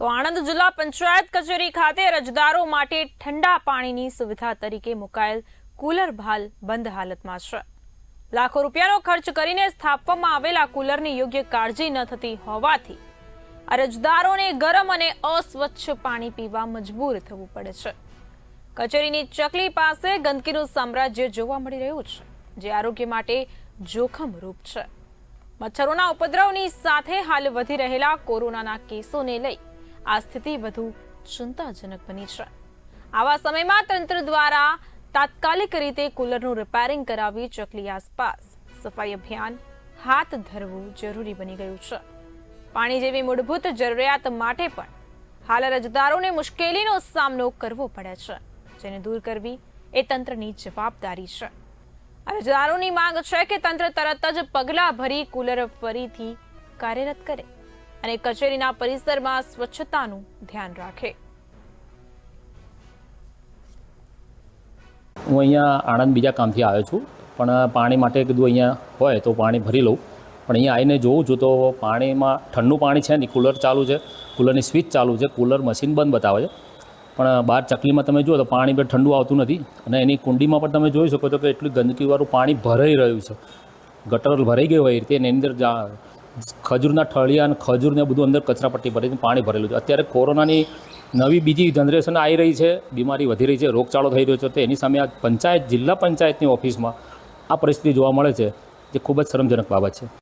તો આણંદ જિલ્લા પંચાયત કચેરી ખાતે અરજદારો માટે ઠંડા પાણીની સુવિધા તરીકે મુકાયેલ કુલર ભાલ બંધ હાલતમાં છે. લાખો રૂપિયાનો ખર્ચ કરીને સ્થાપવામાં આવેલા કુલરની યોગ્ય કાળજી ન થતી હોવાથી અરજદારોને ગરમ અને અસ્વચ્છ પાણી પીવા મજબૂર થવું પડે છે. કચેરીની ચકલી પાસે ગંદકીનું સામ્રાજ્ય જોવા મળી રહ્યું છે, જે આરોગ્ય માટે જોખમરૂપ છે. મચ્છરોના ઉપદ્રવની સાથે હાલ વધી રહેલા કોરોનાના કેસોને લઈ આ સ્થિતિ વધુ ચિંતાજનક બની છે. આવા સમયમાં તંત્ર દ્વારા તાત્કાલિક રીતે કુલરનું રિપેરિંગ કરાવી ચકલી આસપાસ સફાઈ અભિયાન હાથ ધરવું જરૂરી બની ગયું છે. પાણી જેવી મૂળભૂત જરૂરિયાત માટે પણ હાલ અરજદારોને મુશ્કેલીનો સામનો કરવો પડે છે. જેને દૂર કરવી એ તંત્રની જવાબદારી છે. અરજદારોની માંગ છે કે તંત્ર તરત જ પગલાં ભરી કુલર ફરીથી કાર્યરત કરે. અને કચેરીના પરિસરમાં સ્વચ્છતાનું ધ્યાન રાખે. હું અહીંયા આણંદ બીજા કામથી આવ્યો છું. પણ પાણી માટે કીધું અહીંયા હોય તો પાણી ભરી લઉં. પણ અહીંયા આવીને જોઉં છું તો પાણીમાં ઠંડુ પાણી છે નહીં કુલર ચાલુ છે. કુલરની સ્વિચ ચાલુ છે. કુલર મશીન બંધ બતાવે છે. પણ બહાર ચકલીમાં તમે જુઓ તો પાણી બે ઠંડુ આવતું નથી. અને એની કુંડીમાં પણ તમે જોઈ શકો છો કે એટલું ગંદકીવાળું પાણી ભરાઈ રહ્યું છે. ગટર ભરાઈ ગયું હોય એ રીતે એની અંદર ખજૂરના ઠળિયા અને ખજૂરને બધું અંદર કચરાપટ્ટી ભરીને પાણી ભરેલું છે. અત્યારે કોરોનાની નવી બીજી જનરેશન આવી રહી છે, બીમારી વધી રહી છે, રોગચાળો થઈ રહ્યો છે. તો એની સામે આ પંચાયત, જિલ્લા પંચાયતની ઓફિસમાં આ પરિસ્થિતિ જોવા મળે છે, જે ખૂબ જ શરમજનક બાબત છે.